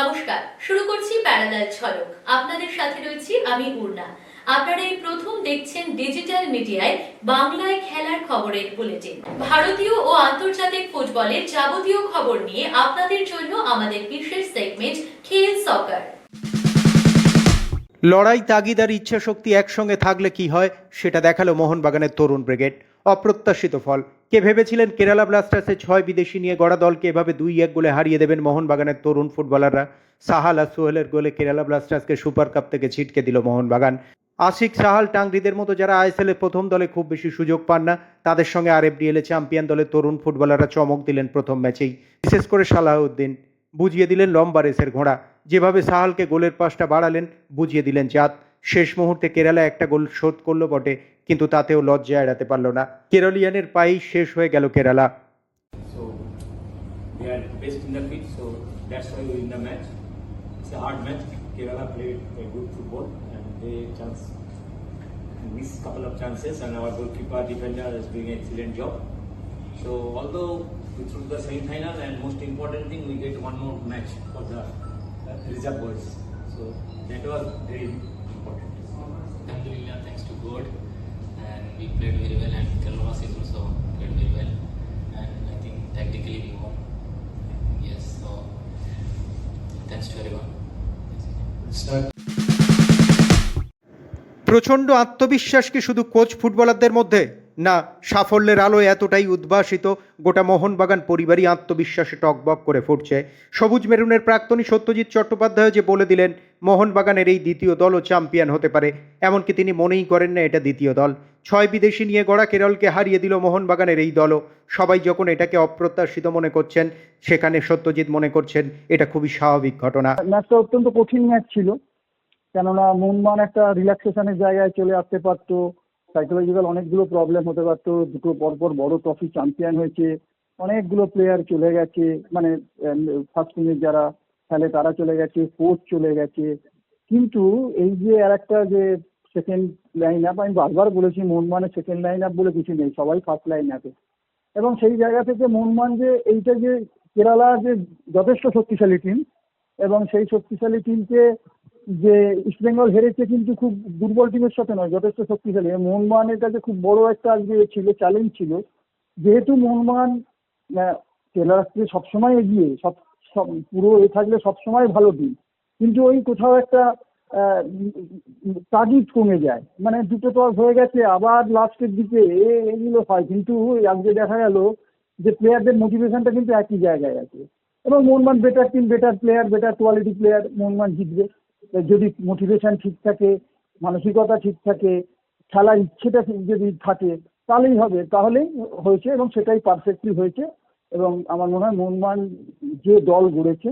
নমস্কার, শুরু করছি প্যারালাল ঝলক আপনাদের সাথে রয়েছি আমি পূর্ণা আপনারা এই প্রথম দেখছেন ডিজিটাল মিডিয়ায় বাংলায় খেলার খবরের বুলেটিন। ভারতীয় ও আন্তর্জাতিক ফুটবলের যাবতীয় খবর নিয়ে আপনাদের জন্য আমাদের বিশেষ সেগমেন্ট খেল সকার লড়াই তাগিদ আর ইচ্ছা শক্তি একসঙ্গে থাকলে কি হয়, সেটা দেখাল মোহনবাগানের তরুণ ব্রিগেড। অপ্রত্যাশিত ফল কে ভেবেছিলেন কেরালা ব্লাস্টার্সে ছয় বিদেশি নিয়ে গড়া দলকে এভাবে দুই এক গোলে হারিয়ে দেবেন মোহনবাগানের তরুণ ফুটবলাররা? সাহাল আর সোহেলের গোলে কেরালা ব্লাস্টার্সকে সুপার কাপ থেকে ছিটকে দিল মোহনবাগান। আশিক সাহাল টাংরিদের মতো যারা আইএসএলের প্রথম দলে খুব বেশি সুযোগ পান না, তাদের সঙ্গে আরএফডিএলে চ্যাম্পিয়ন দলের তরুণ ফুটবলাররা চমক দিলেন প্রথম ম্যাচেই। বিশেষ করে সালাহউদ্দিন। বুঝিয়ে দিলেন লম্বা রেসের ঘোড়া। যেভাবে সাহালকে গোলের পাশটা বাড়ালেন, বুঝিয়ে দিলেন জাত। শেষ মুহূর্তে কেরালা একটা গোল শোধ করল বটে, কিন্তু তাতেও লজ্জা এড়াতে পারল না। কেরালিয়ানের পাই শেষ হয়ে গেল Kerala. So, that was great. Alhamdulillah, thanks to God, and we played very well, and Kalmas is also played very well, and I think tactically we won. Yes, so thanks to everyone. Start. প্রচণ্ড আত্মবিশ্বাস কি শুধু coach ফুটবলারদের মধ্যে না সাফল্যের আলোয় এতটাই উদ্ভাসিত গোটা মোহনবাগান পরিবারই আত্মবিশ্বাসে টকবক করে ফুটছে সবুজ মেরুনের প্রাক্তনী সত্যজিৎ চট্টোপাধ্যায় যে বলে দিলেন মোহনবাগানের এই দ্বিতীয় দলও চ্যাম্পিয়ন হতে পারে। এমনকি তিনি মনেই করেন না এটা দ্বিতীয় দল। ছয় বিদেশি নিয়ে গড়া কেরলকে হারিয়ে দিল মোহনবাগানের এই দলও। সবাই যখন এটাকে অপ্রত্যাশিত মনে করছেন, সেখানে সত্যজিৎ মনে করছেন, এটা খুবই স্বাভাবিক ঘটনা। ম্যাচটা অত্যন্ত কঠিন ম্যাচ ছিল। কেননা মনমান একটা রিল্যাক্সেশনের জায়গায় চলে আসতে পারতো। সাইকোলজিক্যাল অনেকগুলো প্রবলেম হতে পারতো। দুটো পরপর বড় ট্রফি চ্যাম্পিয়ন হয়েছে। অনেকগুলো প্লেয়ার চলে গেছে। মানে ফার্স্ট টিমের যারা খেলে তারা চলে গেছে কোচ চলে গেছে। কিন্তু এই যে আর একটা যে সেকেন্ড লাইন আপ আমি বারবার বলেছি মনমানের সেকেন্ড লাইন আপ বলে কিছু নেই সবাই ফার্স্ট লাইন আপে এবং সেই জায়গা থেকে মনমান যে এইটা যে কেরালা যে যথেষ্ট শক্তিশালী টিম এবং সেই শক্তিশালী টিমকে যে ইস্টবেঙ্গল হেরেছে কিন্তু খুব দুর্বল টিমের সাথে নয় যথেষ্ট শক্তিশালী। মোহনবাগানের কাছে খুব বড় একটা আজকে ছিল চ্যালেঞ্জ ছিল। যেহেতু মোহনবাগান আহ, কেরালাকে সবসময় এগিয়ে সব সব পুরো এ থাকলে সবসময় ভালো দিন। কিন্তু ওই কোথাও একটা তাগিদ কমে যায়। মানে দুটো টস হয়ে গেছে, আবার লাস্টের দিকে এগুলো হয়। কিন্তু আজকে দেখা গেল যে প্লেয়ারদের মোটিভেশনটা কিন্তু একই জায়গায় আছে। এবং Mohun Bagan better team better player better quality player Mohun Bagan জিতবে। যদি মোটিভেশন ঠিক থাকে, মানসিকতা ঠিক থাকে, খেলার ইচ্ছেটা যদি থাকে, তাহলেই হবে। তাহলেই হয়েছে এবং সেটাই পারফেক্টলি হয়েছে। এবং আমার মনে হয় মোহনবাগান যে দল গড়েছে,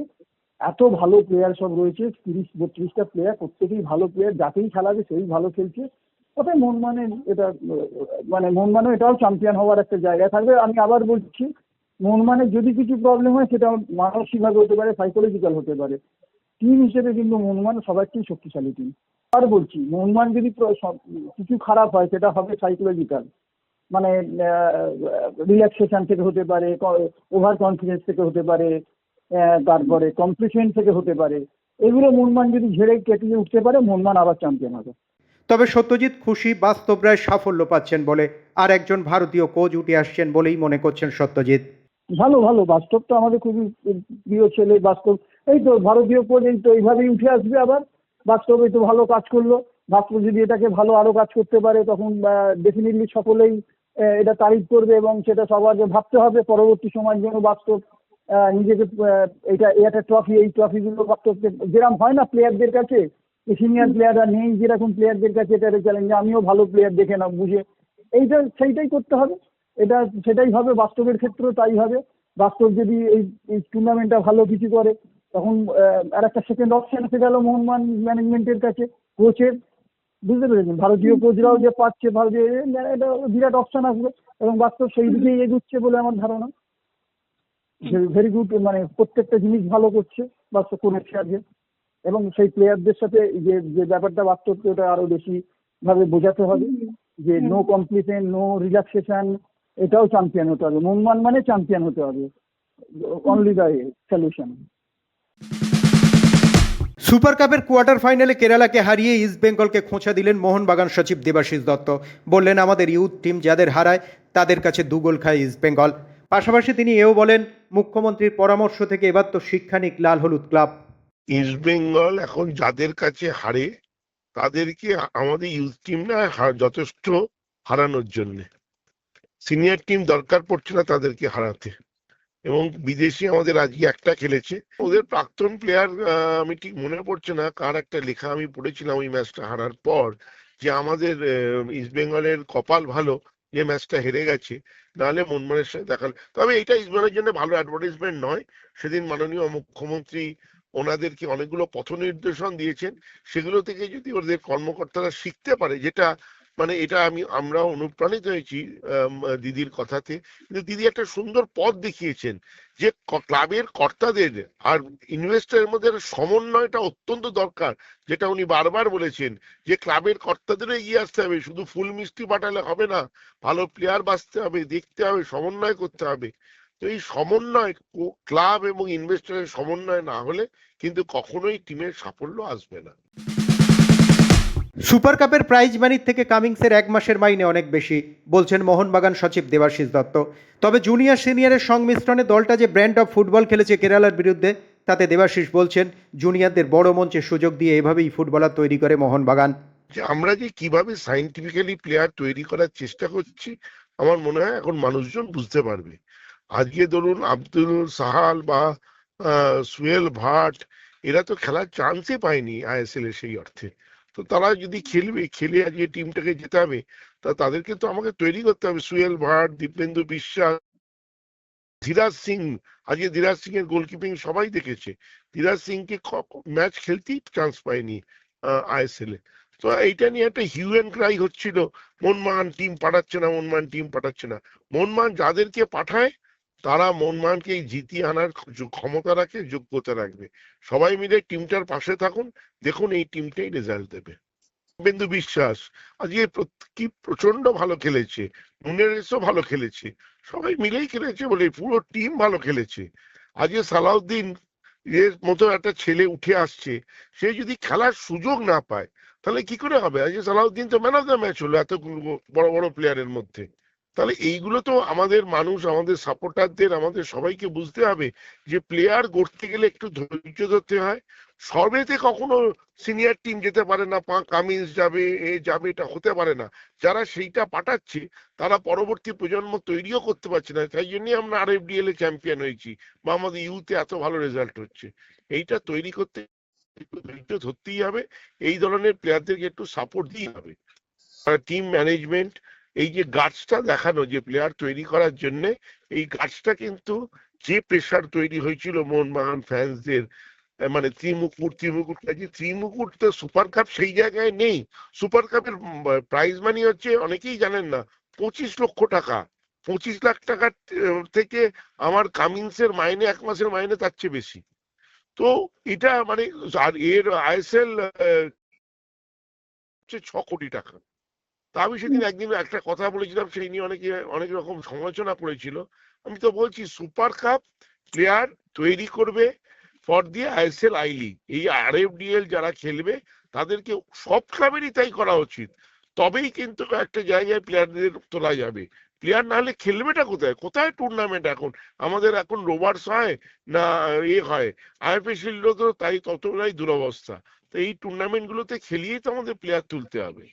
এত ভালো প্লেয়ার সব রয়েছে, তিরিশ, বত্রিশটা প্লেয়ার প্রত্যেকেই ভালো প্লেয়ার যাকেই খেলাবে সেই ভালো খেলছে। তবে মোহনবাগানের এটা মানে মোহনবাগানও এটাও চ্যাম্পিয়ন হওয়ার একটা জায়গা থাকবে। আমি আবার বলছি মোহনবাগানের যদি কিছু প্রবলেম হয়, সেটা মানসিকভাবে হতে পারে সাইকোলজিক্যাল হতে পারে। টিম হিসেবে কিন্তু মোহনবাগান সবার চেয়ে শক্তিশালী টিম আর বলছি মোহনবাগান যদি কিছু খারাপ হয়, সেটা হবে সাইকোলজিক্যাল মানে রিল্যাক্সেশন থেকে হতে পারে ওভার কনফিডেন্স থেকে হতে পারে তারপরে কমপ্লিশন থেকে হতে পারে। এগুলো মোহনবাগান যদি ঝেড়ে কেটে উঠতে পারে মোহনবাগান আবার চ্যাম্পিয়ন হবে। তবে সত্যজিৎ খুশি বাস্তব বাস্তবরায় সাফল্য পাচ্ছেন বলে আর একজন ভারতীয় কোচ উঠে আসছেন বলেই মনে করছেন সত্যজিৎ। ভালো ভালো বাস্তব তো আমাদের খুবই প্রিয় ছেলে বাস্তব। এই তো ভারতীয় কোচ এই তো এইভাবেই উঠে আসবে আবার। বাস্তব তো ভালো কাজ করল। বাস্তব যদি এটাকে ভালো আরও কাজ করতে পারে তখন ডেফিনেটলি সকলেই এটা তারিফ করবে এবং সেটা সবাইকে ভাবতে হবে। পরবর্তী সময়ের জন্য বাস্তব নিজেকে এটা একটা ট্রফি এই ট্রফিগুলো বাস্তবকে যেরকম হয় না প্লেয়ারদের কাছে সিনিয়র প্লেয়াররা নেই, যেরকম প্লেয়ারদের কাছে এটা একটা চ্যালেঞ্জ আমিও ভালো প্লেয়ার দেখে না বুঝে। এইটা, সেইটাই করতে হবে। এটা, সেটাই হবে বাস্তবের ক্ষেত্রেও তাই হবে। বাস্তব যদি এই টুর্নামেন্টটা ভালো কিছু করে, তখন আর একটা সেকেন্ড অপশন এসে গেল মোহনবাগান ম্যানেজমেন্টের কাছে কোচের বুঝতে পেরেছেন? ভারতীয় কোচরাও যে পাচ্ছে ভারতীয় এটা বিরাট অপশন আসবে এবং বাস্তব সেই দিকেই এগুচ্ছে বলে আমার ধারণা। ভেরি গুড মানে প্রত্যেকটা জিনিস ভালো করছে বাস্তব করেছে আজকে এবং সেই প্লেয়ারদের সাথে যে যে ব্যাপারটা বাস্তবকে ওটা আরও বেশি ভাবে বোঝাতে হবে যে নো কমপ্লিশন নো রিল্যাক্সেশন এটাও চ্যাম্পিয়ন হতে হবে। মোহনবাগান মানে চ্যাম্পিয়ন হতে হবে। অনলি দ্য সলিউশন সুপার কাপের কোয়ার্টার ফাইনালে কেরালাকে হারিয়ে ইস্ট বেঙ্গলকে খোঁচা দিলেন মোহনবাগান সচিব দেবাশিস দত্ত। বললেন, আমাদের ইউথ টিম যাদের হারায়, তাদের কাছে দুগোল খায় ইস্ট বেঙ্গল। পাশাপাশি তিনি এও বলেন, মুখ্যমন্ত্রীর পরামর্শ থেকে এবার তো শিক্ষা নিক লাল হলুদ ক্লাব। ইস্ট বেঙ্গল এখন যাদের কাছে হারে, তাদেরকে আমাদের ইউথ টিম না যথেষ্ট হারানোর জন্য। সিনিয়র টিম দরকার পড়ছে না তাদেরকে হারাতে। এবং বিদেশি আমাদের আজকে একটা খেলেছে। ওদের প্রাক্তন প্লেয়ার আমি ঠিক মনে পড়ছে না কার একটা লেখা আমি পড়েছিলাম ওই ম্যাচটা হারার পর যে আমাদের ইস্ট বেঙ্গলের কপাল ভালো যে ম্যাচটা হেরে গেছে। নাহলে মনমানের সাথে দেখাল তবে এটা ইস্ট বেঙ্গলের জন্য ভালো অ্যাডভার্টাইজমেন্ট নয়। সেদিন মাননীয় মুখ্যমন্ত্রী ওনাদেরকে অনেকগুলো পথ নির্দেশন দিয়েছেন। সেগুলো থেকে যদি ওদের কর্মকর্তারা শিখতে পারে, যেটা মানে এটা আমি, আমরা অনুপ্রাণিত হয়েছি দিদির কথাতে। কিন্তু দিদি একটা সুন্দর পথ দেখিয়েছেন যে ক্লাবের কর্তাদের আর ইনভেস্টরের মধ্যে সমন্বয়টা অত্যন্ত দরকার। যেটা উনি বারবার বলেছেন যে ক্লাবের কর্তাদেরও এগিয়ে আসতে হবে। শুধু ফুল মিষ্টি পাঠালে হবে না, ভালো প্লেয়ার বাঁচতে হবে, দেখতে হবে, সমন্বয় করতে হবে। তো এই সমন্বয় ক্লাব এবং ইনভেস্টরের সমন্বয় না হলে কিন্তু কখনোই টিমের সাফল্য আসবে না। সুপার কাপের প্রাইজ মানির থেকে কামিংসের এক মাসের মাইনে অনেক বেশি, বলছেন মোহনবাগান সচিব দেবাশিস দত্ত। তবে জুনিয়র সিনিয়রের সংমিশ্রণে দলটা যে ব্র্যান্ড অফ ফুটবল খেলেছে কেরালার বিরুদ্ধে, তাতে দেবাশিস বলছেন, জুনিয়রদের বড় মঞ্চে সুযোগ দিয়ে এভাবেই ফুটবলার তৈরি করে মোহনবাগান। আমরা যে কীভাবে সাইন্টিফিক্যালি প্লেয়ার তৈরি করার চেষ্টা করছি, আমার মনে হয় এখন মানুষজন বুঝতে পারবে। আজকে ধরুন আব্দুল সাহাল বা সুয়েল ভাট, এরা তো খেলার চান্সই পায়নি আইএসএল এর সেই অর্থে। তো তারা যদি খেলবে, খেলে আজকে টিমটাকে জেতাবে, তা তাদেরকে তো আমাকে তৈরি করতে হবে। সুয়েল ভাট, দীপেন্দু বিশ্বাস, ধীরাজ সিং, আজকে ধীরাজ সিং এর গোলকিপিং সবাই দেখেছে। ধীরাজ সিংকে ম্যাচ খেলতেই চান্স পায়নি আইএসএল এ। তো এইটা নিয়ে একটা হিউ অ্যান্ড ক্রাই হচ্ছিল। মনমান টিম পাঠাচ্ছে না, মনমান টিম পাঠাচ্ছে না। মনমান যাদেরকে পাঠায় তারা মনমানকে জিতিয়ে আনার ক্ষমতা রাখে, যোগ্যতা রাখবে। সবাই মিলে টিমটার পাশে থাকুন, দেখুন এই টিমটাই রেজাল্ট দেবে। বিন্দু বিশ্বাস, আজকে কি প্রচণ্ড ভালো খেলেছে, নুনেরেসও ভালো খেলেছে, সবাই মিলেই খেলেছে বলে পুরো টিম ভালো খেলেছে। আজকে সালাউদ্দিন এর মতো একটা ছেলে উঠে আসছে, সে যদি খেলার সুযোগ না পায়, তাহলে কি করে হবে? আজকে সালাউদ্দিন তো ম্যান অফ দ্য ম্যাচ হলো এত বড় বড় প্লেয়ারের মধ্যে। তাহলে এইগুলো তো আমাদের মানুষ, আমাদের সাপোর্টারদের আমাদের সবাইকে বুঝতে হবে যে প্লেয়ার গড়তে গেলে একটু ধৈর্য ধরতে হয়। সর্বেতে কখনো সিনিয়র টিম যেতে পারে না, পা কামিন্স যাবে, এ যাবে, এটা হতে পারে না। যারা সেইটা পাঠাচ্ছে, তারা পরবর্তী প্রজন্ম তৈরিও করতে পারছে না। তাই জন্যই আমরা আর এফডিএল এ চ্যাম্পিয়ন হয়েছি বা আমাদের ইউথে এত ভালো রেজাল্ট হচ্ছে। এইটা তৈরি করতে ধৈর্য ধরতেই হবে। এই ধরনের প্লেয়ারদেরকে একটু সাপোর্ট দিতে হবে। টিম ম্যানেজমেন্ট এই যে গাছটা দেখানো, যে প্লেয়ার তৈরি করার জন্য, এই গাছটা কিন্তু যে প্রেশার তৈরি হয়েছিল মোহনবাগান ফ্যান্সদের মানে ত্রিমুকুট ত্রিমুকুট কাজে, ত্রিমুকুট তো সুপার কাপ সেই জায়গায় নেই। সুপার কাপের প্রাইজ মানি হচ্ছে, অনেকেই জানেন না, পঁচিশ লক্ষ টাকা। পঁচিশ লাখ টাকার থেকে আমার কামিন্সের মাইনে, এক মাসের মাইনে তার চেয়ে বেশি। তো এটা মানে আর এর আইএসএল হচ্ছে ছ কোটি টাকা। তা আমি সেদিন একদিন একটা কথা বলেছিলাম সেই নিয়ে অনেকে অনেক রকম সমালোচনা করেছিল। আমি তো বলছি সুপার কাপ প্লেয়ার তৈরি করবে for the ISL I league এই আর আরএফডিএল যারা খেলবে তাদেরকে সব ক্লাবেরই তাই করা উচিত। তবেই কিন্তু একটা জায়গায় প্লেয়ারদের তোলা যাবে। প্লেয়ার না হলে খেলবেটা কোথায়? কোথায় টুর্নামেন্ট এখন? আমাদের এখন রোবার্স হয় না এ হয়? আইএফএ শিল্ডও তো তাই ততটাই দুরবস্থা। তো এই টুর্নামেন্ট গুলোতে খেলিয়েই তো আমাদের প্লেয়ার তুলতে হবে।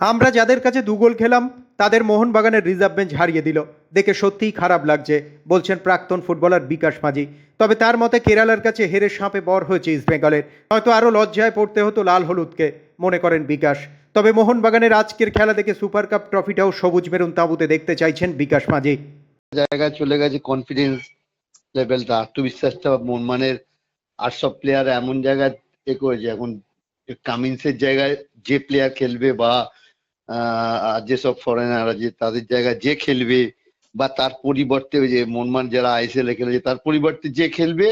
আমরা যাদের কাছে দুগোল খেলাম, তাদের মোহনবাগানের রিজার্ভ বেঞ্চ হারিয়ে দিল। দেখে সত্যিই খারাপ লাগছে, বলছেন প্রাক্তন ফুটবলার বিকাশ মাঝি। তবে তার মতে কেরালার কাছে হেরে সাঁপে বর হয়েছে ইস্টবেঙ্গলের হয়তো আরও লজ্জায় পড়তে হতো লাল হলুদকে, মনে করেন বিকাশ। তবে মোহনবাগানের আজকের খেলা দেখে সুপার কাপ ট্রফিটাও সবুজ মেরুন তাঁবুতে দেখতে চাইছেন বিকাশ মাঝি। জায়গায় চলে গেছে কনফিডেন্স লেভেলটা আত্মবিশ্বাসটা মনমানের আর সব প্লেয়ার এমন জায়গায় এ করেছে এখন কামিন্সের জায়গায় যে প্লেয়ার খেলবে বা যেসব ফরেনার আছে তাদের জায়গায় যে খেলবে বা তার পরিবর্তে যে মনমান যারা আইএসএল এ খেলেছে তার পরিবর্তে যে খেলবে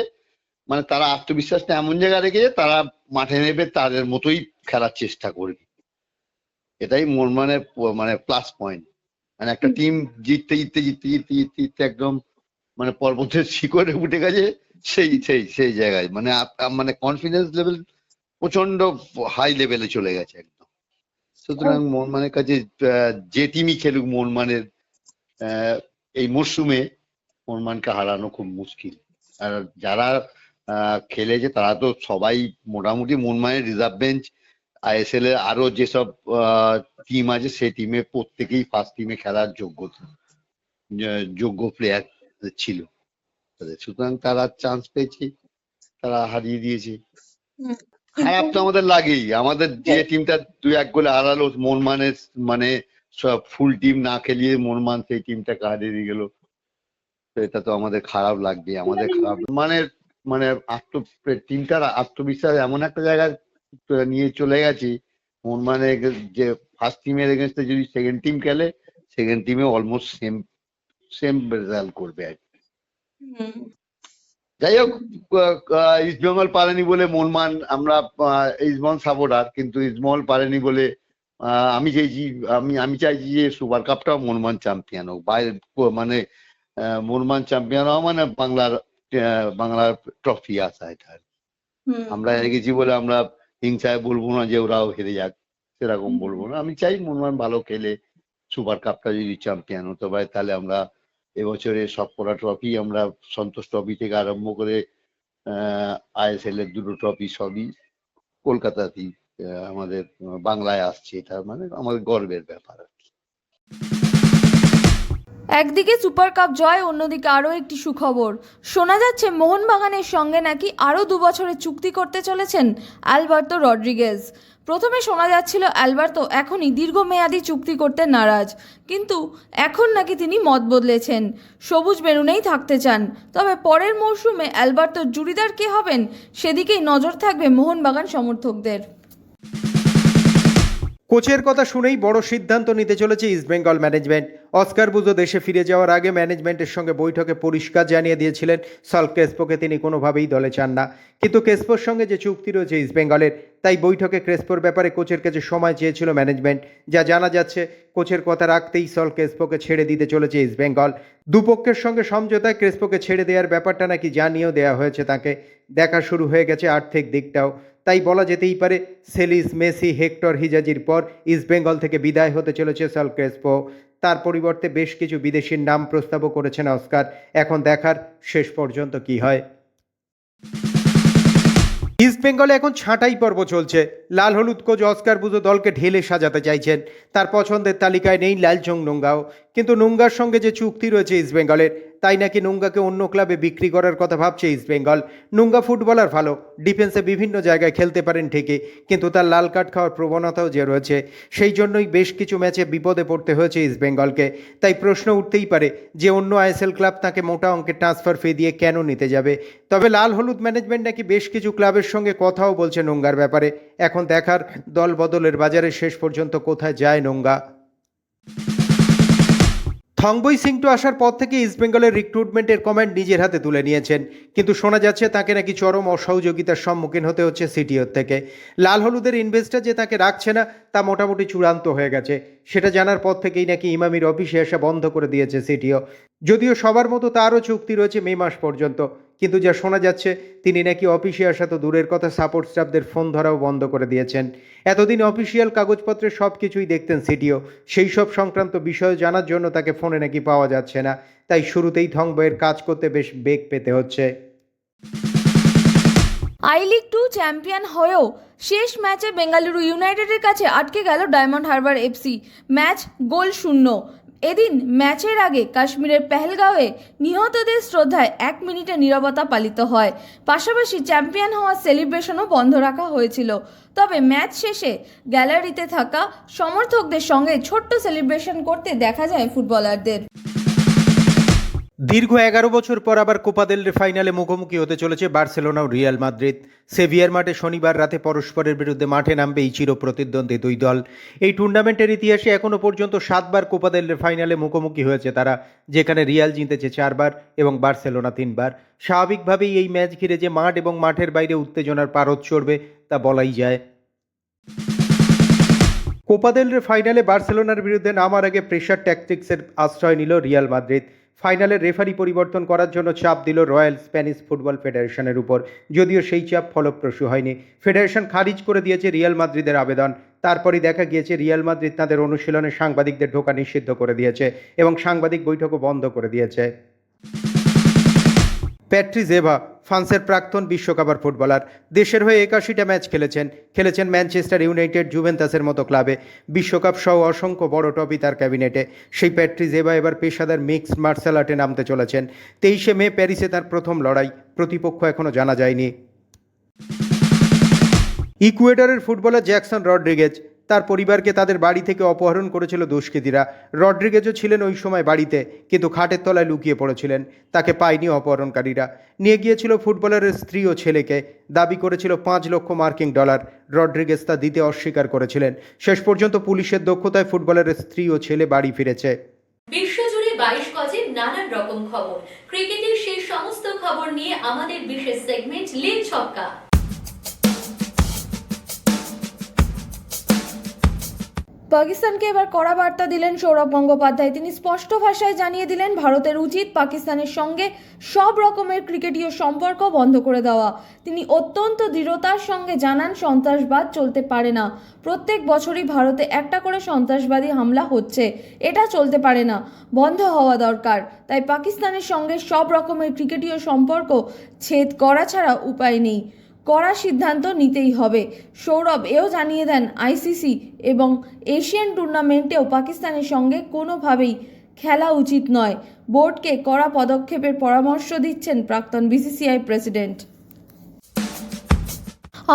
মানে তারা আত্মবিশ্বাসটা এমন জায়গায় রেখেছে তারা মাঠে নেবে তাদের মতোই খেলার চেষ্টা করবে। এটাই মনমানের মানে প্লাস পয়েন্ট মানে একটা টিম জিততে জিততে জিততে জিততে জিততে জিততে একদম মানে পর্বতের শিকড়ে উঠে গেছে সেই সেই সেই জায়গায়। মানে মানে কনফিডেন্স লেভেল প্রচণ্ড হাই লেভেলে চলে গেছে একদম। সুতরাং মোহনমানের কাছে আহ, যে টিমই খেলুক মোহনমানের এই মরশুমে মোহনমানকে হারানো খুব মুশকিল। আর যারা খেলেছে তারা তো সবাই মোটামুটি মোহনমানের রিজার্ভ বেঞ্চ আইএসএল এর আরও যেসব টিম আছে সেই টিমে প্রত্যেকেই ফার্স্ট টিমে খেলার যোগ্যতা যোগ্য প্লেয়ার ছিল সুতরাং তারা চান্স পেয়েছে তারা হারিয়ে দিয়েছে। খারাপ তো আমাদের লাগেই। আমাদের যে টিমটা দুই এক গোলে হারালো মোহনমানের মানে সব ফুল টিম না খেলিয়ে মন মান সেই টিমটাকে হারিয়ে দিয়ে গেল। তো এটা তো আমাদের খারাপ লাগবে আমাদের খারাপ মানে মানে আত্ম টিমটার আত্মবিশ্বাস এমন একটা জায়গায় নিয়ে চলে গেছে মানে যে ফার্স্ট টিমের এগেনস্টে যদি সেকেন্ড টিম খেলে সেকেন্ড টিমে অলমোস্ট সেম সেম রেজাল্ট করবে আর কি। যাই হোক ইস্ট বেঙ্গল পারেনি বলে মোহনমান আমরা ইস্টবেঙ্গল সাপোর্টার কিন্তু ইস্টবেঙ্গল পারেনি বলে আমি চাইছি আমি আমি চাইছি যে সুপার কাপটাও মোহনমান চ্যাম্পিয়ন হোক। বাইরে মানে আহ, মোহনমান চ্যাম্পিয়ন হওয়া মানে বাংলার বাংলার ট্রফি আসা এটা আর কি। আমরা হেরে গেছি বলে আমরা হিংসায় বলব না যে ওরাও হেরে যাক সেরকম বলব না। আমি চাই মোহনমান ভালো খেলে সুপার কাপটা যদি চ্যাম্পিয়ন হতে পারে তাহলে আমরা এবছরে সবকটা ট্রফি আমরা সন্তোষ ট্রফি থেকে আরম্ভ করে আইএসএল এর দুটো ট্রফি সবই কলকাতাতেই আমাদের বাংলায় আসছে। এটা মানে আমাদের গর্বের ব্যাপার আর কি। একদিকে সুপার কাপ জয়, অন্যদিকে আরও একটি সুখবর। শোনা যাচ্ছে মোহনবাগানের সঙ্গে নাকি আরও দু বছরের চুক্তি করতে চলেছেন অ্যালবার্তো রড্রিগেজ। প্রথমে শোনা যাচ্ছিল, অ্যালবার্তো, এখনই দীর্ঘমেয়াদী চুক্তি করতে নারাজ। কিন্তু এখন নাকি তিনি মত বদলেছেন। সবুজ বেরুনেই থাকতে চান। তবে পরের মরশুমে অ্যালবার্তোর জুড়িদার কে হবেন? সেদিকেই নজর থাকবে মোহনবাগান সমর্থকদের। কোচের কথা শুনেই বড় সিদ্ধান্ত নিতে চলেছে ইস্টবেঙ্গল ম্যানেজমেন্ট অস্কার বুজো দেশে ফিরে যাওয়ার আগে ম্যানেজমেন্টের সঙ্গে বৈঠকে পরিষ্কার জানিয়ে দিয়েছিলেন, সল ক্রেসপোকে তিনি কোনোভাবেই দলে চান না। কিন্তু ক্রেসপোর সঙ্গে যে চুক্তি রয়েছে ইস্টবেঙ্গলের তাই বৈঠকে ক্রেসপোর ব্যাপারে কোচের কাছে সময় চেয়েছিল ম্যানেজমেন্ট যা জানা যাচ্ছে, কোচের কথা রাখতেই সল ক্রেসপোকে ছেড়ে দিতে চলেছে ইস্টবেঙ্গল দুপক্ষের সঙ্গে সমঝোতায় ক্রেসপোকে ছেড়ে দেওয়ার ব্যাপারটা নাকি জানিয়েও দেওয়া হয়েছে তাকে। দেখা শুরু হয়ে গেছে আর্থিক দিকটাও। তাই বলা যেতেই পারে, সেলিস, মেসি, হেক্টর, হিজাজির পর ইস্টবেঙ্গল থেকে বিদায় হতে চলেছে সল ক্রেসপো। তার পরিবর্তে বেশ কিছু বিদেশির নাম প্রস্তাবও করেছেন অস্কার। এখন দেখার শেষ পর্যন্ত কি হয়। ইস্টবেঙ্গলে এখন ছাঁটাই পর্ব চলছে। লাল হলুদ কোচ অস্কার বুজো দলকে ঢেলে সাজাতে চাইছেন। তার পছন্দের তালিকায় নেই লালচং নুঙ্গাও। কিন্তু নুঙ্গার সঙ্গে যে চুক্তি রয়েছে ইস্টবেঙ্গলের তাই নাকি নুঙ্গাকে অন্য ক্লাবে বিক্রি করার কথা ভাবছে ইস্টবেঙ্গল নুঙ্গা ফুটবলার ভালো ডিফেন্সে বিভিন্ন জায়গায় খেলতে পারেন ঠিকই, কিন্তু তার লাল কার্ড খাওয়ার প্রবণতাও যে রয়েছে, সেই জন্যই বেশ কিছু ম্যাচে বিপদে পড়তে হয়েছে ইস্টবেঙ্গলকে তাই প্রশ্ন উঠতেই পারে যে অন্য আইএসএল ক্লাব তাকে মোটা অঙ্কের ট্রান্সফার ফি দিয়ে কেন নিতে যাবে? তবে লাল হলুদ ম্যানেজমেন্ট নাকি বেশ কিছু ক্লাবের সঙ্গে কথাও বলছে নোঙ্গার ব্যাপারে। এখন দেখার দল বদলের বাজারে শেষ পর্যন্ত কোথায় যায় নোঙ্গা? থংবই সিংটু আসার পর থেকে ইস্টবেঙ্গলের রিক্রুটমেন্টের কমেন্ট নিজের হাতে তুলে নিয়েছেন। কিন্তু শোনা যাচ্ছে তাকে নাকি চরম অসহযোগিতার সম্মুখীন হতে হচ্ছে সিটিওর থেকে। লাল হলুদের ইনভেস্টার যে তাকে রাখছে না, তা মোটামুটি চূড়ান্ত হয়ে গেছে। সেটা জানার পর থেকেই নাকি ইমামির অফিসে আসা বন্ধ করে দিয়েছে সিটিও। যদিও সবার মতো তারও চুক্তি রয়েছে মে মাস পর্যন্ত, কিন্তু যা শোনা যাচ্ছে, তিনি নাকি অফিসে আসা তো দূরের কথা, সাপোর্ট স্টাফদের ফোন ধরাও বন্ধ করে দিয়েছেন। এতদিন অফিসিয়াল কাগজপত্রে সব কিছুই দেখতেন সিটিও। সেই সব সংক্রান্ত বিষয় জানার জন্য তাকে ফোনে নাকি পাওয়া যাচ্ছে না। তাই শুরুতেই থংবয়ের কাজ করতে বেশ বেগ পেতে হচ্ছে। আই লিগ টু চ্যাম্পিয়ন হয়েও শেষ ম্যাচে বেঙ্গালুরু ইউনাইটেডের কাছে আটকে গেল Diamond Harbour FC. Match goal শূন্য। এদিন ম্যাচের আগে কাশ্মীরের পেহেলগাঁওয়ে নিহতদের শ্রদ্ধায় এক মিনিটের নীরবতা পালিত হয়। পাশাপাশি চ্যাম্পিয়ন হওয়ার সেলিব্রেশনও বন্ধ রাখা হয়েছিল। তবে ম্যাচ শেষে গ্যালারিতে থাকা সমর্থকদের সঙ্গে ছোট্ট সেলিব্রেশন করতে দেখা যায় ফুটবলারদের। দীর্ঘ এগারো বছর পর আবার কোপা ফাইনালে মুখোমুখি হতে চলেছে বার্সেলোনা ও রিয়াল মাদ্রিদ সেভিয়ার মাঠে শনিবার রাতে পরস্পরের বিরুদ্ধে মাঠে নামবে এই চির প্রতিদ্বন্দ্বী দুই দল। এই টুর্নামেন্টের ইতিহাসে এখনও পর্যন্ত সাতবার কোপা দেল ফাইনালে মুখোমুখি হয়েছে তারা, যেখানে রিয়াল জিতেছে চারবার এবং বার্সেলোনা তিনবার। স্বাভাবিকভাবেই এই ম্যাচ ঘিরে যে মাঠ এবং মাঠের বাইরে উত্তেজনার পারদ চড়বে, তা বলাই যায়। কোপা ফাইনালে বার্সেলোনার বিরুদ্ধে নামার আগে প্রেশার ট্যাকটিক্সের আশ্রয় নিল রিয়াল মাদ্রিদ ফাইনালে রেফারি পরিবর্তন করার জন্য চাপ দিল রয়্যাল স্প্যানিশ ফুটবল ফেডারেশনের উপর। যদিও সেই চাপ ফলপ্রসূ হয়নি। ফেডারেশন খারিজ করে দিয়েছে রিয়াল মাদ্রিদের আবেদন। তারপরই দেখা গিয়েছে রিয়াল মাদ্রিদ তাদের অনুশীলনে সাংবাদিকদের ঢোকা নিষিদ্ধ করে দিয়েছে এবং সাংবাদিক বৈঠকও বন্ধ করে দিয়েছে। প্যাট্রিস এভা ফ্রান্সের প্রাক্তন বিশ্বকাপার ফুটবলার। দেশের হয়ে একাশিটা ম্যাচ খেলেছেন। খেলেছেন ম্যানচেস্টার ইউনাইটেড জুভেন্তাসের মতো ক্লাবে। বিশ্বকাপ সহ অসংখ্য বড় টপি তার ক্যাবিনেটে। সেই প্যাট্রিস এভা এবার পেশাদার মিক্সড মার্শাল আর্টে নামতে চলেছেন। তেইশে মে প্যারিসে তার প্রথম লড়াই। প্রতিপক্ষ এখনও জানা যায়নি। ইকুয়েডরের ফুটবলার জ্যাকসন রড্রিগেজ তার পরিবারকে তাদের বাড়ি থেকে অপহরণ করেছিল দুষ্কৃতীরা। রড্রিগেজও ছিলেন ওই সময় বাড়িতে, কিন্তু খাটের তলায় লুকিয়ে পড়েছিলেন। তাকে পায়নি অপহরণকারীরা। নিয়ে গিয়েছিল ফুটবলারের স্ত্রী ও ছেলেকে। দাবি করেছিল পাঁচ লক্ষ মার্কিং ডলার। রড্রিগেজ তা দিতে অস্বীকার করেছিলেন। শেষ পর্যন্ত পুলিশের দক্ষতায় ফুটবলারের স্ত্রী ও ছেলে বাড়ি ফিরেছে। বাইশ নানান রকম খবর। ক্রিকেটের সেই সমস্ত খবর নিয়ে আমাদের বিশেষ সেগমেন্ট লিল ছক্কা পাকিস্তানকে এবার কড়া বার্তা দিলেন সৌরভ গঙ্গোপাধ্যায়। তিনি স্পষ্ট ভাষায় জানিয়ে দিলেন, ভারতের উচিত পাকিস্তানের সঙ্গে সব রকমের ক্রিকেটীয় সম্পর্ক বন্ধ করে দেওয়া। তিনি অত্যন্ত দৃঢ়তার সঙ্গে জানান, সন্ত্রাসবাদ চলতে পারে না। প্রত্যেক বছরই ভারতে একটা করে সন্ত্রাসবাদী হামলা হচ্ছে। এটা চলতে পারে না, বন্ধ হওয়া দরকার। তাই পাকিস্তানের সঙ্গে সব রকমের ক্রিকেটীয় সম্পর্ক ছেদ করা ছাড়া উপায় নেই। কড়া সিদ্ধান্ত নিতেই হবে। সৌরভ এও জানিয়ে দেন, আইসিসি এবং এশিয়ান টুর্নামেন্টেও পাকিস্তানের সঙ্গে কোনোভাবেই খেলা উচিত নয়। বোর্ডকে কড়া পদক্ষেপের পরামর্শ দিচ্ছেন প্রাক্তন বিসিসিআই প্রেসিডেন্ট।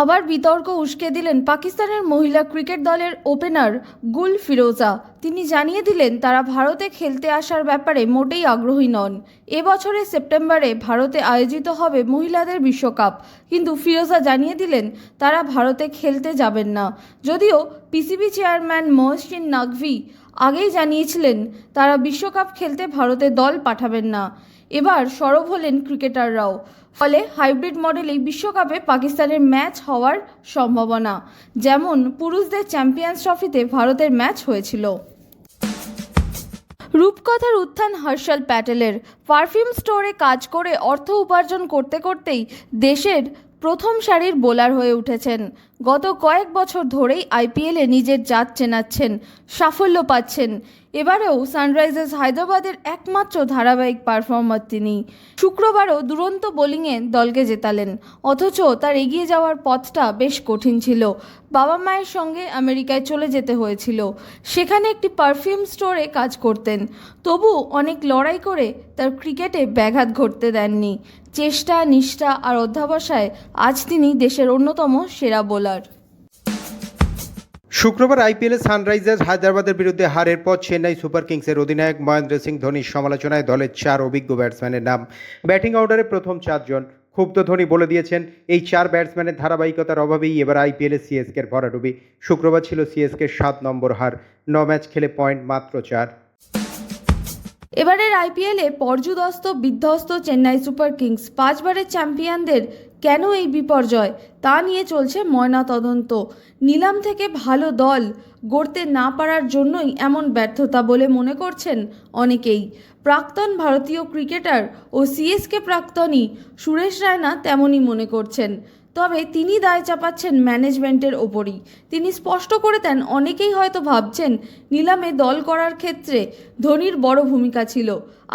আবার বিতর্ক উস্কে দিলেন পাকিস্তানের মহিলা ক্রিকেট দলের ওপেনার গুল ফিরোজা। তিনি জানিয়ে দিলেন, তারা ভারতে খেলতে আসার ব্যাপারে মোটেই আগ্রহী নন। এবছরের সেপ্টেম্বরে ভারতে আয়োজিত হবে মহিলাদের বিশ্বকাপ। কিন্তু ফিরোজা জানিয়ে দিলেন, তারা ভারতে খেলতে যাবেন না। যদিও পিসিবি চেয়ারম্যান মহসিন নাকভি আগেই জানিয়েছিলেন, তারা বিশ্বকাপ খেলতে ভারতে দল পাঠাবেন না। এবার সরব হলেন ক্রিকেটাররাও। ফলে হাইব্রিড মডেলেই বিশ্বকাপে পাকিস্তানের ম্যাচ হওয়ার সম্ভাবনা। যেমন পুরুষদের চ্যাম্পিয়ন্স ট্রফিতে ভারতের ম্যাচ হয়েছিল। রূপকথার উত্থান হর্ষল প্যাটেলের। পারফিউম স্টোরে কাজ করে অর্থ উপার্জন করতে করতেই দেশের প্রথম সারির বোলার হয়ে উঠেছেন। গত কয়েক বছর ধরেই আইপিএলে নিজের জাত চেনাচ্ছেন, সাফল্য পাচ্ছেন। এবারেও সানরাইজার্স হায়দ্রাবাদের একমাত্র ধারাবাহিক পারফর্মার তিনি। শুক্রবারও দুরন্ত বোলিংয়ে দলকে জেতালেন, অথচ তার এগিয়ে যাওয়ার পথটা বেশ কঠিন ছিল। বাবা মায়ের সঙ্গে আমেরিকায় চলে যেতে হয়েছিল। সেখানে একটি পারফিউম স্টোরে কাজ করতেন। তবু অনেক লড়াই করে তার ক্রিকেটে ব্যাঘাত ঘটতে দেননি। চেষ্টা, নিষ্ঠা আর অধ্যাবসায় আজ তিনি দেশের অন্যতম সেরা বোলার। শুক্রবার আইপিএলে সানরাইজার্স হায়দ্রাবাদের বিরুদ্ধে হারের পর চেন্নাই সুপার কিংসের অধিনায়ক মহেন্দ্র সিং ধোনির সমালোচনায় দলের চার অভিজ্ঞ ব্যাটসম্যানের নাম। ব্যাটিং অর্ডারে প্রথম চারজন ক্ষুব্ধ ধোনি বলে দিয়েছেন এই চার ব্যাটসম্যানের ধারাবাহিকতার অভাবেই এবার আইপিএলে সিএসকের ভরাডুবি। শুক্রবার ছিল সিএসকে সাত নম্বর হার ন ম্যাচ খেলে পয়েন্ট মাত্র চার। এবারের আইপিএলে পর্যুদস্ত বিধ্বস্ত চেন্নাই সুপার কিংস পাঁচবারের চ্যাম্পিয়নদের কেন এই বিপর্যয়? তা নিয়ে চলছে ময়নাতদন্ত নিলাম থেকে ভালো দল গড়তে না পারার জন্যই এমন ব্যর্থতা বলে মনে করছেন অনেকেই। প্রাক্তন ভারতীয় ক্রিকেটার ও সিএসকে প্রাক্তনই সুরেশ রায়না তেমনই মনে করছেন। তবে তিনি দায় চাপাচ্ছেন ম্যানেজমেন্টের ওপরই। তিনি স্পষ্ট করে দেন, অনেকেই হয়তো ভাবছেন নিলামে দল করার ক্ষেত্রে ধোনির বড় ভূমিকা ছিল।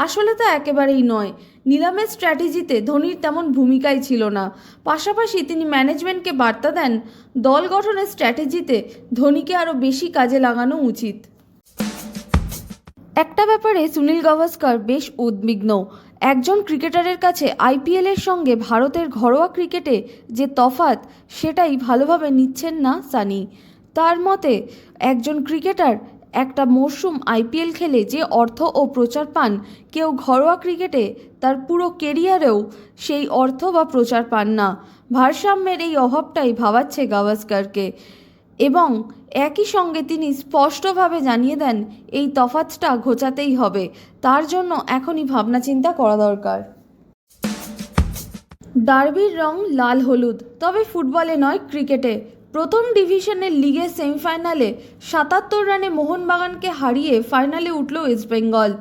আসলে তা একেবারেই নয়। নিলামের স্ট্র্যাটেজিতে ধোনির তেমন ভূমিকাই ছিল না। পাশাপাশি তিনি ম্যানেজমেন্টকে বার্তা দেন, দল গঠনের স্ট্র্যাটেজিতে ধোনিকে আরও বেশি কাজে লাগানো উচিত। একটা ব্যাপারে সুনীল গাভাস্কর বেশ উদ্বিগ্ন। একজন ক্রিকেটারের কাছে আইপিএলের সঙ্গে ভারতের ঘরোয়া ক্রিকেটে যে তফাত সেটাই ভালোভাবে নিচ্ছেন না সানি। তার মতে, একজন ক্রিকেটার একটা মরশুম আইপিএল খেলে যে অর্থ ও প্রচার পান, কেউ ঘরোয়া ক্রিকেটে তার পুরো কেরিয়ারেও সেই অর্থ বা প্রচার পান না। ভারসাম্যের এই অভাবটাই ভাবাচ্ছে গাভাস্করকে। এবং একই সঙ্গে তিনি স্পষ্টভাবে জানিয়ে দেন, এই তফাতটা ঘোচাতেই হবে। তার জন্য এখনই ভাবনা চিন্তা করা দরকার। ডার্বির রং লাল হলুদ, তবে ফুটবলে নয়, ক্রিকেটে। প্রথম ডিভিশনের লিগের সেমিফাইনালে সাতাত্তর রানে মোহনবাগানকে হারিয়ে ফাইনালে উঠল ইস্টবেঙ্গল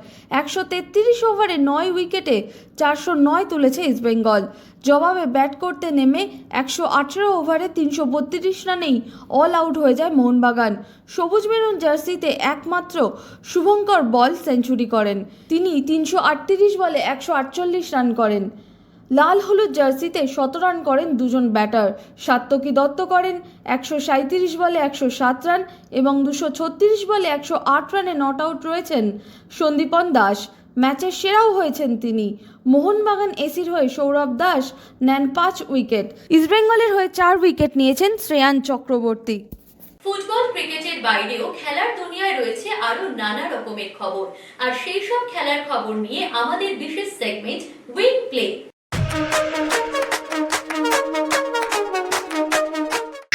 একশো তেত্রিশ ওভারে নয় উইকেটে চারশো নয় তুলেছে ইস্টবেঙ্গল জবাবে ব্যাট করতে নেমে একশো আঠেরো ওভারে তিনশো বত্রিশ রানেই অল আউট হয়ে যায় মোহনবাগান। সবুজ মেরুন জার্সিতে একমাত্র শুভঙ্কর বল সেঞ্চুরি করেন। তিনি তিনশো আটত্রিশ বলে একশো আটচল্লিশ রান করেন। লাল হলুদ জার্সিতে শত রান করেন দুজন ব্যাটার। সাত্তকী দত্ত করেন, একশো সাঁত্রিশ বলে একশো সাত রান এবং দুশো ছত্রিশ বলে একশো আট রানে নট আউট রয়েছেন সন্দীপন দাস। ম্যাচের সেরাও হয়েছেন তিনি। মোহনবাগান এসির হয়ে সৌরভ দাস নেন পাঁচ উইকেট। ইস্টবেঙ্গলের হয়ে চার উইকেট নিয়েছেন শ্রেয়ান চক্রবর্তী। ফুটবল ক্রিকেটের বাইরেও খেলার দুনিয়ায় রয়েছে আরও নানা রকমের খবর। আর সেই সব খেলার খবর নিয়ে আমাদের বিশেষ সেগমেন্ট উইক প্লে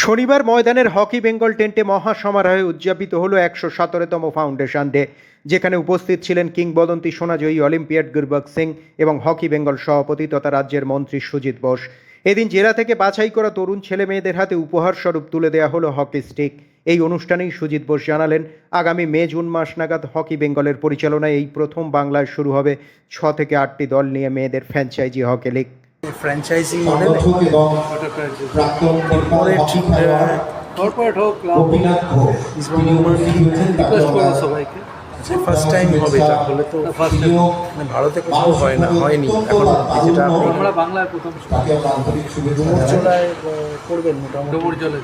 শনিবার ময়দানের হকি বেঙ্গল টেন্টে মহাসমারোহে উদযাপিত হলো একশো সতেরোতম ফাউন্ডেশন ডে, যেখানে উপস্থিত ছিলেন কিংবদন্তি সোনাজয়ী অলিম্পিয়াড গুরবক সিং এবং হকি বেঙ্গল সভাপতি তথা রাজ্যের মন্ত্রী সুজিত বোস। এদিন জেলা থেকে বাছাই করা তরুণ ছেলে মেয়েদের হাতে উপহার স্বরূপ তুলে দেওয়া হলো হকি স্টিক। এই অনুষ্ঠানেই সুজিত বোস জানালেন আগামী মে জুন মাস নাগাদ হকি বেঙ্গলের পরিচালনায় এই প্রথম বাংলায় শুরু হবে ছ থেকে আটটি দল নিয়ে মেয়েদের ফ্র্যাঞ্চাইজি হকি লিগ। ফ্র্যাঞ্চাইজি মডেলে কর্পোরেট কর্পোরেট হোক ক্লাব রিকোয়েস্ট করব সবাইকে। ফার্স্ট টাইম হবে তাহলে তো ফার্স্ট মানে ভারতে কোথাও হয় না হয়নি এখন যেটা আমরা বাংলায় প্রথম ডুমুর জলায় করবেন মোটামুটি। ডুমুর জলে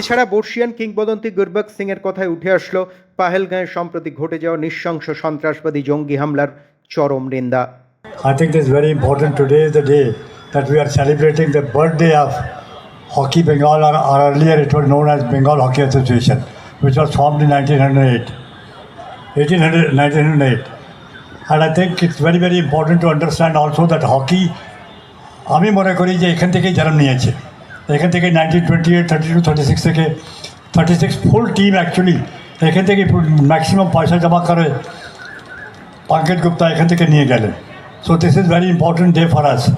এছাড়া বর্ষিয়ান কিংবদন্তি গুরবাক সিং এর কথায় উঠে আসলো পাহেলগাঁয়ে সম্প্রতি ঘটে যাওয়া নিঃশংস সন্ত্রাসবাদী জঙ্গি হামলার চরম নিন্দা। I think it's very important today is the day that we are celebrating the birthday of hockey Bengal or earlier it was known as Bengal hockey association which was formed in nineteen hundred eight 1800, 1908. And I think it's very, very important to understand also that hockey, আমি মনে করি যে এখান থেকেই জন্ম নিয়েছে এখান থেকে nineteen twenty eight thirty two thirty six থেকে thirty six full team actually এখান থেকে ম্যাক্সিমাম পয়সা জমা করে পঙ্কজ গুপ্তা এখান থেকে নিয়ে গেলেন this is very important day for us,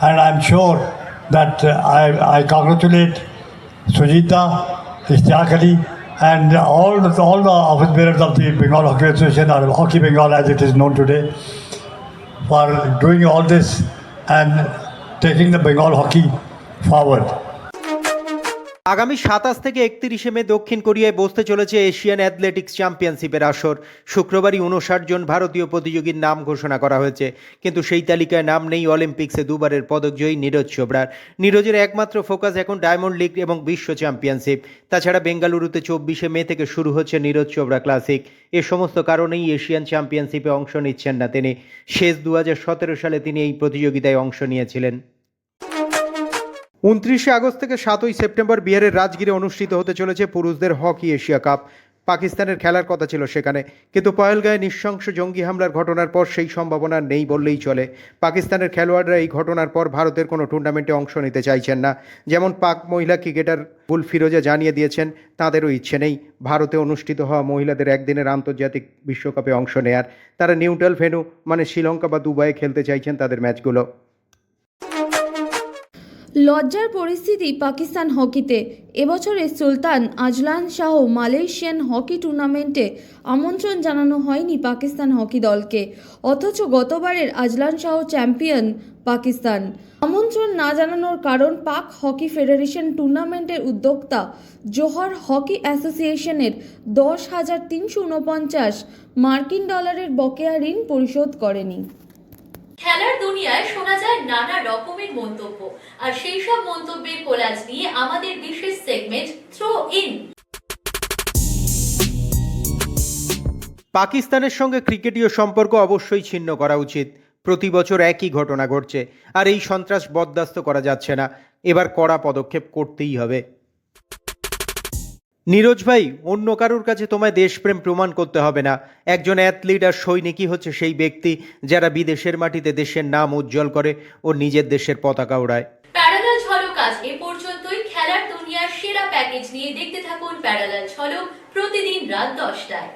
and I'm sure that uh, I, I congratulate Sujita, Ishtiaq Ali, and all the, all the office bearers of the Bengal Hockey Association or Hockey Bengal as it is known today for doing all this and taking the Bengal hockey forward. আগামী সাতাশ থেকে একত্রিশে মে দক্ষিণ কোরিয়ায় বসতে চলেছে Asian athletics চ্যাম্পিয়নশিপের আসর। শুক্রবারই উনষাট জন ভারতীয় প্রতিযোগীর নাম ঘোষণা করা হয়েছে। কিন্তু সেই তালিকায় নাম নেই অলিম্পিক্সে দুবারের পদকজয়ী নীরজ চোপড়ার। নীরজের একমাত্র ফোকাস এখন ডায়মন্ড লিগ এবং বিশ্ব চ্যাম্পিয়নশিপ। তাছাড়া বেঙ্গালুরুতে চব্বিশে মে থেকে শুরু হচ্ছে নীরজ চোপড়া ক্লাসিক। এ সমস্ত কারণেই এশিয়ান চ্যাম্পিয়নশিপে অংশ নিচ্ছেন না তিনি। শেষ দু হাজার সতেরো সালে তিনি এই প্রতিযোগিতায় অংশ নিয়েছিলেন। উনত্রিশে আগস্ট থেকে সাতই সেপ্টেম্বর বিহারের রাজগিরে অনুষ্ঠিত হতে চলেছে পুরুষদের হকি এশিয়া কাপ। পাকিস্তানের খেলার কথা ছিল সেখানে, কিন্তু পয়েলগাঁয়ে নৃশংস জঙ্গি হামলার ঘটনার পর সেই সম্ভাবনা নেই বললেই চলে। পাকিস্তানের খেলোয়াড়রা এই ঘটনার পর ভারতের কোনো টুর্নামেন্টে অংশ নিতে চাইছেন না। যেমন পাক মহিলা ক্রিকেটার বুল ফিরোজা জানিয়ে দিয়েছেন, তাঁদেরও ইচ্ছে নেই। ভারতে অনুষ্ঠিত হওয়া মহিলাদের একদিনের আন্তর্জাতিক বিশ্বকাপে অংশ নেয়ার। তারা নিউট্রাল ভেনু মানে শ্রীলঙ্কা বা দুবাইয়ে খেলতে চাইছেন তাদের ম্যাচগুলো। লজ্জার পরিস্থিতি পাকিস্তান হকিতে। এবছরে Sultan, Azlan Shah Malaysian hockey টুর্নামেন্টে আমন্ত্রণ জানানো হয়নি পাকিস্তান হকি দলকে। অথচ গতবারের আজলান শাহ চ্যাম্পিয়ন পাকিস্তান। আমন্ত্রণ না জানানোর কারণ পাক হকি ফেডারেশন টুর্নামেন্টের উদ্যোক্তা জোহর হকি অ্যাসোসিয়েশনের দশ হাজার তিনশো উনপঞ্চাশ মার্কিন ডলারের বকেয়া ঋণ পরিশোধ করেনি। খেলার দুনিয়ায় শোনা যায় নানা রকমের মন্তব্য। আর সেই সব মন্তব্যের কোলাজ নিয়ে আমাদের বিশেষ সেগমেন্ট থ্রো ইন পাকিস্তানের সঙ্গে ক্রিকেটীয় সম্পর্ক অবশ্যই ছিন্ন করা উচিত। প্রতি বছর একই ঘটনা ঘটছে। আর এই সন্ত্রাস বরদাস্ত করা যাচ্ছে না। এবার কড়া পদক্ষেপ করতেই হবে। নীরজ ভাই, অন্য কারোর কাছে তোমায় দেশপ্রেম প্রমাণ করতে হবে না। একজন অ্যাথলিট আর সৈনিকই হচ্ছে সেই ব্যক্তি যারা বিদেশের মাটিতে দেশের নাম উজ্জ্বল করে ও নিজের দেশের পতাকা ওড়ায় প্যারালাল ঝলক আজ এ পর্যন্তই। খেলার দুনিয়ার সেরা প্যাকেজ নিয়ে দেখতে থাকুন প্যারালাল ঝলক প্রতিদিন রাত দশটায়।